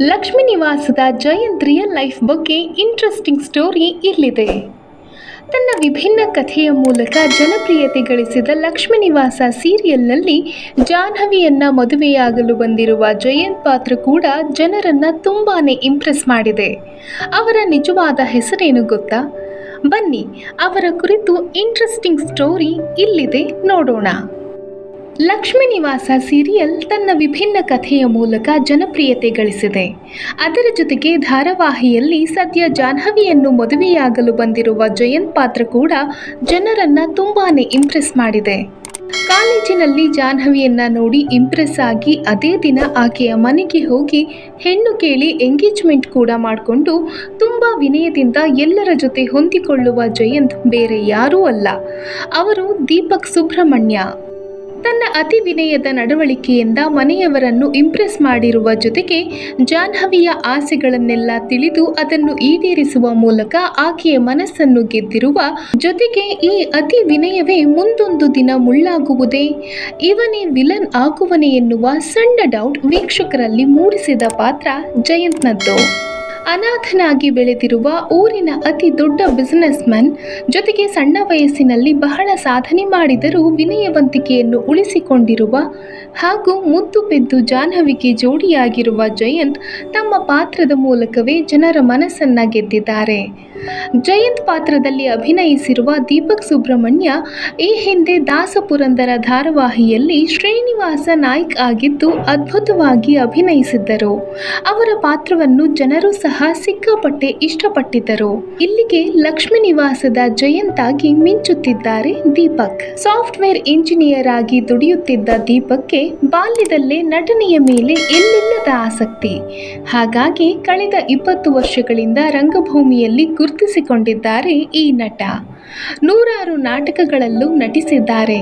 ಲಕ್ಷ್ಮೀ ನಿವಾಸದ Jayanth real life ಬಗ್ಗೆ interesting story ಇಲ್ಲಿದೆ. ತನ್ನ ವಿಭಿನ್ನ ಕಥೆಯ ಮೂಲಕ ಜನಪ್ರಿಯತೆ ಗಳಿಸಿದ ಲಕ್ಷ್ಮೀ ನಿವಾಸ ಸೀರಿಯಲ್ನಲ್ಲಿ ಜಾಹ್ನವಿಯನ್ನ ಮದುವೆಯಾಗಲು ಬಂದಿರುವ ಜಯಂತ್ ಪಾತ್ರ ಕೂಡ ಜನರನ್ನ ತುಂಬಾ ಇಂಪ್ರೆಸ್ ಮಾಡಿದೆ. ಅವರ ನಿಜವಾದ ಹೆಸರೇನು ಗೊತ್ತಾ? ಬನ್ನಿ, ಅವರ ಕುರಿತು ಇಂಟ್ರೆಸ್ಟಿಂಗ್ ಸ್ಟೋರಿ ಇಲ್ಲಿದೆ ನೋಡೋಣ. ಲಕ್ಷ್ಮೀ ನಿವಾಸ ಸೀರಿಯಲ್ ತನ್ನ ವಿಭಿನ್ನ ಕಥೆಯ ಮೂಲಕ ಜನಪ್ರಿಯತೆ ಗಳಿಸಿದೆ. ಅದರ ಜೊತೆಗೆ ಧಾರಾವಾಹಿಯಲ್ಲಿ ಸದ್ಯ ಜಾಹ್ನವಿಯನ್ನು ಮದುವೆಯಾಗಲು ಬಂದಿರುವ ಜಯಂತ್ ಪಾತ್ರ ಕೂಡ ಜನರನ್ನ ತುಂಬಾ ಇಂಪ್ರೆಸ್ ಮಾಡಿದೆ. ಕಾಲೇಜಿನಲ್ಲಿ ಜಾಹ್ನವಿಯನ್ನ ನೋಡಿ ಇಂಪ್ರೆಸ್ ಆಗಿ ಅದೇ ದಿನ ಆಕೆಯ ಮನೆಗೆ ಹೋಗಿ ಹೆಣ್ಣು ಕೇಳಿ ಎಂಗೇಜ್ಮೆಂಟ್ ಕೂಡ ಮಾಡಿಕೊಂಡು ತುಂಬ ವಿನಯದಿಂದ ಎಲ್ಲರ ಜೊತೆ ಹೊಂದಿಕೊಳ್ಳುವ ಜಯಂತ್ ಬೇರೆ ಯಾರೂ ಅಲ್ಲ. ಅವರು ದೀಪಕ್ ಸುಬ್ರಹ್ಮಣ್ಯ. ತನ್ನ ಅತಿ ವಿನಯದ ನಡವಳಿಕೆಯಿಂದ ಮನೆಯವರನ್ನು ಇಂಪ್ರೆಸ್ ಮಾಡಿರುವ ಜೊತೆಗೆ ಜಾಹ್ನವಿಯ ಆಸೆಗಳನ್ನೆಲ್ಲ ತಿಳಿದು ಅದನ್ನು ಈಡೇರಿಸುವ ಮೂಲಕ ಆಕೆಯ ಮನಸ್ಸನ್ನು ಗೆದ್ದಿರುವ ಜೊತೆಗೆ ಈ ಅತಿ ವಿನಯವೇ ಮುಂದೊಂದು ದಿನ ಮುಳ್ಳಾಗುವುದೇ? ಇವನೇ ವಿಲನ್ ಆಗುವನೇ ಎನ್ನುವ ಸಣ್ಣ ಡೌಟ್ ವೀಕ್ಷಕರಲ್ಲಿ ಮೂಡಿಸಿದ ಪಾತ್ರ ಜಯಂತ್ನದ್ದು. ಅನಾಥನಾಗಿ ಬೆಳೆದಿರುವ ಊರಿನ ಅತಿ ದೊಡ್ಡ ಬಿಸಿನೆಸ್ ಮ್ಯಾನ್ ಜೊತೆಗೆ ಸಣ್ಣ ವಯಸ್ಸಿನಲ್ಲಿ ಬಹಳ ಸಾಧನೆ ಮಾಡಿದರೂ ವಿನಯವಂತಿಕೆಯನ್ನು ಉಳಿಸಿಕೊಂಡಿರುವ ಹಾಗೂ ಮುದ್ದು ಪೆದ್ದು ಜಾಹ್ನವಿಗೆ ಜೋಡಿಯಾಗಿರುವ ಜಯಂತ್ ತಮ್ಮ ಪಾತ್ರದ ಮೂಲಕವೇ ಜನರ ಮನಸ್ಸನ್ನ ಗೆದ್ದಿದ್ದಾರೆ. ಜಯಂತ್ ಪಾತ್ರದಲ್ಲಿ ಅಭಿನಯಿಸಿರುವ ದೀಪಕ್ ಸುಬ್ರಹ್ಮಣ್ಯ ಈ ಹಿಂದೆ ದಾಸಪುರಂದರ ಧಾರಾವಾಹಿಯಲ್ಲಿ ಶ್ರೀನಿವಾಸ ನಾಯ್ಕ್ ಆಗಿದ್ದು ಅದ್ಭುತವಾಗಿ ಅಭಿನಯಿಸಿದ್ದರು. ಅವರ ಪಾತ್ರವನ್ನು ಜನರು ಸಹ ಸಿಕ್ಕಾಪಟ್ಟೆ ಇಷ್ಟಪಟ್ಟಿದ್ದರು. ಇಲ್ಲಿಗೆ ಲಕ್ಷ್ಮಿ ನಿವಾಸದ ಜಯಂತಾಗಿ ಮಿಂಚುತ್ತಿದ್ದಾರೆ ದೀಪಕ್. ಸಾಫ್ಟ್ವೇರ್ ಇಂಜಿನಿಯರ್ ಆಗಿ ದುಡಿಯುತ್ತಿದ್ದ ದೀಪಕ್ಗೆ ಬಾಲ್ಯದಲ್ಲೇ ನಟನೆಯ ಮೇಲೆ ಎಲ್ಲಿಲ್ಲದ ಆಸಕ್ತಿ. ಹಾಗಾಗಿ ಕಳೆದ ಇಪ್ಪತ್ತು ವರ್ಷಗಳಿಂದ ರಂಗಭೂಮಿಯಲ್ಲಿ ಗುರುತಿಸಿಕೊಂಡಿದ್ದಾರೆ ಈ ನಟ. ನೂರಾರು ನಾಟಕಗಳಲ್ಲೂ ನಟಿಸಿದ್ದಾರೆ.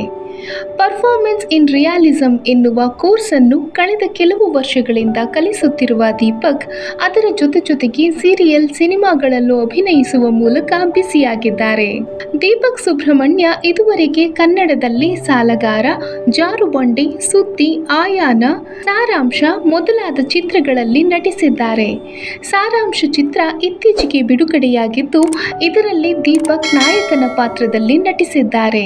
ಪರ್ಫಾರ್ಮೆನ್ಸ್ ಇನ್ ರಿಯಾಲಿಸಂ ಎನ್ನುವ ಕೋರ್ಸನ್ನು ಕಳೆದ ಕೆಲವು ವರ್ಷಗಳಿಂದ ಕಲಿಸುತ್ತಿರುವ ದೀಪಕ್, ಅದರ ಜೊತೆ ಜೊತೆಗೆ ಸೀರಿಯಲ್ ಸಿನಿಮಾಗಳಲ್ಲೂ ಅಭಿನಯಿಸುವ ಮೂಲಕ ಬಿಸಿಯಾಗಿದ್ದಾರೆ ದೀಪಕ್ ಸುಬ್ರಹ್ಮಣ್ಯ ಇದುವರೆಗೆ ಕನ್ನಡದಲ್ಲಿ ಸಾಲಗಾರ ಜಾರುಬಂಡಿ ಸುದ್ದಿ, ಆಯಾನ, ಸಾರಾಂಶ ಮೊದಲಾದ ಚಿತ್ರಗಳಲ್ಲಿ ನಟಿಸಿದ್ದಾರೆ. ಸಾರಾಂಶ ಚಿತ್ರ ಇತ್ತೀಚೆಗೆ ಬಿಡುಗಡೆಯಾಗಿದ್ದು, ಇದರಲ್ಲಿ ದೀಪಕ್ ನಾಯಕನ ಪಾತ್ರದಲ್ಲಿ ನಟಿಸಿದ್ದಾರೆ.